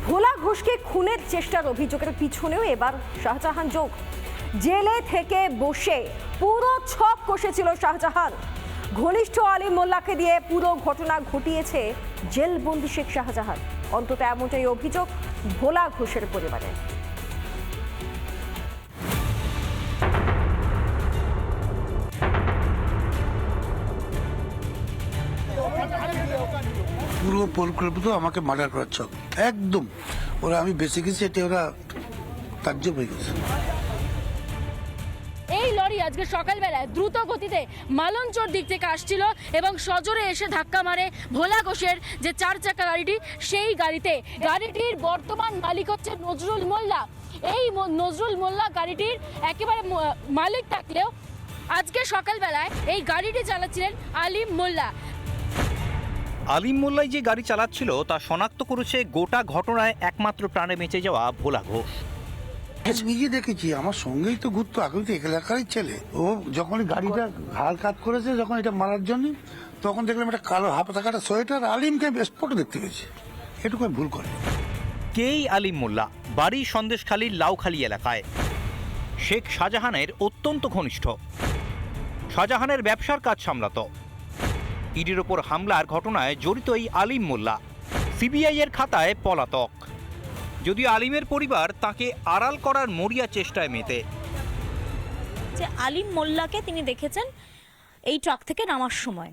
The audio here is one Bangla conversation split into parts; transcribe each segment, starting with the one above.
ভোলা ঘোষকে খুনের চেষ্টার অভিযোগের পিছনেও এবার শাহজাহান যোগ। জেলে থেকে বসে পুরো ছক কষেছিল শাহজাহান। ঘনিষ্ঠ আলী মোল্লাকে দিয়ে পুরো ঘটনা ঘটিয়েছে জেলবন্দি শেখ শাহজাহান। অন্তত এমনটাই অভিযোগ ভোলা ঘোষের পরিবারের পুরো পরিকল্পিত আমাকে মার্ডার করার ছক একদম। ওরা আমি বেঁচে গেছি এটা ওরা তাজ্জব হয়ে গেছে। এই লরি আজকে সকালবেলায় দ্রুত গতিতে মালঞ্চর দিক থেকে আসছিল এবং সজোরে এসে ধাক্কা মারে ভোলা ঘোষের যে চার চাকা গাড়িটি, সেই গাড়িতে। গাড়িটির বর্তমান মালিক হচ্ছে নজরুল মোল্লা। এই নজরুল মোল্লা গাড়িটির একেবারে মালিক থাকলেও আজকে সকালবেলায় এই গাড়িটি চালাচ্ছিলেন আলিম মোল্লা। আলিম মোল্লাই যে গাড়ি চালাচ্ছিল তা শনাক্ত করেছে গোটা ঘটনায় একমাত্র প্রাণে বেঁচে যাওয়া ভোলা ঘোষ। নিজে দেখেছি আমার সঙ্গেই তো ঘুরতো আমি তো এলাকারই ছেলে। ও যখন গাড়িটা হাল কাট করেছে যখন এটা মারার জন্য তখন দেখলাম একটা কালো হাফ থাকাটা সোয়েটার আলিমকে স্পট দেখতে গেছি এটুকু ভুল করি। কেই আলিম মোল্লা? বাড়ি সন্দেশখালীর লাউখালী এলাকায়। শেখ শাহজাহানের অত্যন্ত ঘনিষ্ঠ। শাহজাহানের ব্যবসার কাজ সামলাত। ইডির ওপর হামলার ঘটনায় জড়িত এই আলিম মোল্লা। সিবিআই এর খাতায় পলাতক। যদিও আলিমের পরিবার তাকে আড়াল করার মরিয়া চেষ্টায় মেতে। যে আলিম মোল্লাকে তিনি দেখেছেন এই ট্রাক থেকে নামার সময়।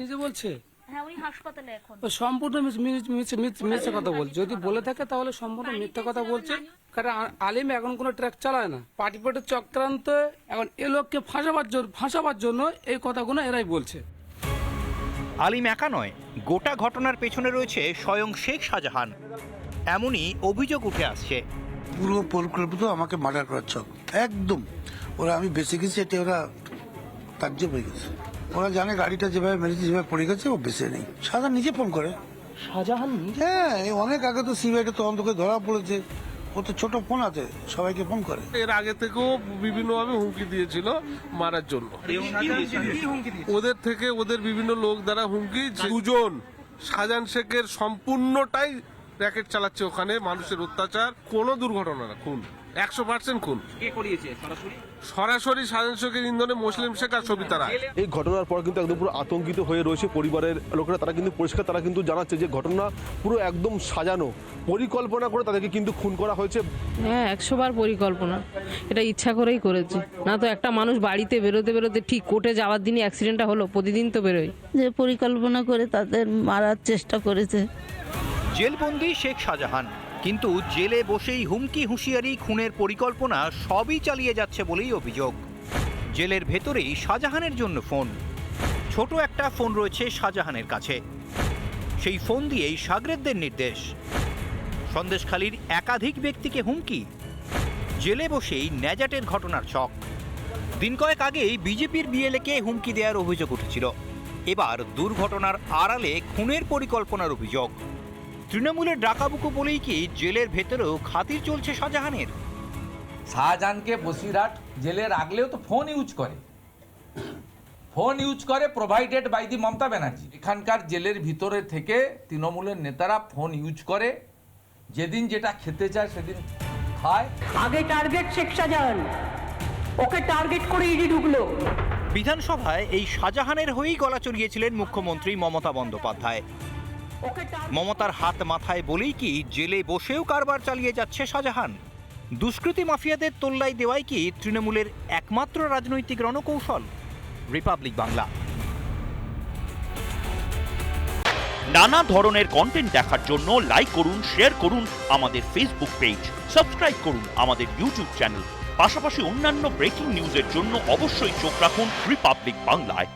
নিজে বলছে? হ্যাঁ উনি হাসপাতালে এখন। ও সম্পূর্ণ মিথ্যে কথা বলছে। যদি বলে থাকে তাহলে সম্পূর্ণ মিথ্যে কথা বলছে। কারণ আলিম এখন কোনো ট্র্যাক চালায় না। পার্টি চক্রান্ত এখন এ লোককে ফাঁসাবার জন্য ফাঁসাবার জন্য এই কথাগুলো এরাই বলছে। আলিম একা নয় গোটা ঘটনার পেছনে রয়েছে স্বয়ং শেখ শাহজাহান। এমনই অভিযোগ উঠে আসছে। পুরো পরিকল্পিত আমাকে মার্ডার করার ছক একদম। ওরা আমি বেঁচে গেছি এটা ওরা তাজ্জব হয়ে গেছে। ওরা জানে গাড়িটা যেভাবে মেরেছে যেভাবে পড়ে গেছে ও বেঁচে নেই। সাদা নিজে ফোন করে। শাহজাহান হ্যাঁ অনেক আগে তো সিবিআইটা তদন্ত করে ধরা পড়েছে। ও তো ছোট ফোন আছে সবাইকে ফোন করে। এর আগে থেকেও বিভিন্নভাবে হুমকি দিয়েছিল মারার জন্য। ওদের থেকে ওদের বিভিন্ন লোক দ্বারা হুমকি দুজন। শাহজাহান শেখের সম্পূর্ণটাই র্যাকেট চালাচ্ছে ওখানে মানুষের অত্যাচার। কোনো দুর্ঘটনা না খুন। একশো পার্সেন্ট খুন। সরাসরি? শাহজাহান শেখের ইন্ধনে মুসলিম শেখ আর সবিতা রায়। এই ঘটনার পর কিন্তু একদম পুরো আতঙ্কিত হয়ে রয়েছে পরিবারের লোকেরা। তারা কিন্তু পরিষ্কার তারা কিন্তু জানাচ্ছে যে ঘটনা পুরো একদম সাজানো। পরিকল্পনা করে তাদেরকে কিন্তু খুন করা হয়েছে। হ্যাঁ একশো বার পরিকল্পনা। এটা ইচ্ছা করেই করেছে। না তো একটা মানুষ বাড়িতে বেরোতে বেরোতে ঠিক কোর্টে যাওয়ার দিনই অ্যাক্সিডেন্টটা হলো প্রতিদিন তো বেরোয়। যে পরিকল্পনা করে তাদের মারার চেষ্টা করেছে। জেলবন্দি শেখ শাহজাহান কিন্তু জেলে বসেই হুমকি, হুঁশিয়ারি, খুনের পরিকল্পনা সবই চালিয়ে যাচ্ছে বলেই অভিযোগ। জেলের ভেতরেই শাহজাহানের জন্য ফোন। ছোট একটা ফোন রয়েছে শাহজাহানের কাছে। সেই ফোন দিয়েই সাগরেদদের নির্দেশ। সন্দেশখালীর একাধিক ব্যক্তিকে হুমকি। জেলে বসেই ন্যাজাটের ঘটনার ছক। দিন কয়েক আগেই বিজেপির বিএলএকে হুমকি দেওয়ার অভিযোগ উঠেছিল। এবার দুর্ঘটনার আড়ালে খুনের পরিকল্পনার অভিযোগ। তৃণমূলের ডাকাবুকু বলেই কি জেলের ভেতরেও খাতির চলছে শাহজাহানের? শাহজাহানকে বসিরহাট জেলে রাখলেও তো ফোন ইউজ করে। ফোন ইউজ করে provided by the Mamata Banerjee. এখানকার জেলের ভিতরে থেকে তৃণমূলের নেতারা ফোন ইউজ করে। যেদিন যেটা খেতে চায় সেদিন খায়। আগে টার্গেট শেখ শাহজাহান। ওকে টার্গেট করে ইডি ঢুকলো। বিধানসভায় এই শাহজাহানের হয়েই গলা চড়িয়েছিলেন মুখ্যমন্ত্রী মমতা বন্দ্যোপাধ্যায়। মমতার হাত মাথায় বলেই কি জেলে বসেও কারবার চালিয়ে যাচ্ছে শাহজাহান? দুষ্কৃতী মাফিয়াদের তোল্লাই দেওয়াই কি তৃণমূলের একমাত্র রাজনৈতিক রণকৌশল? রিপাবলিক বাংলা। নানা ধরনের কন্টেন্ট দেখার জন্য লাইক করুন শেয়ার করুন আমাদের ফেসবুক পেজ সাবস্ক্রাইব করুন আমাদের ইউটিউব চ্যানেল পাশাপাশি অন্যান্য ব্রেকিং নিউজের জন্য অবশ্যই চোখ রাখুন রিপাবলিক বাংলায়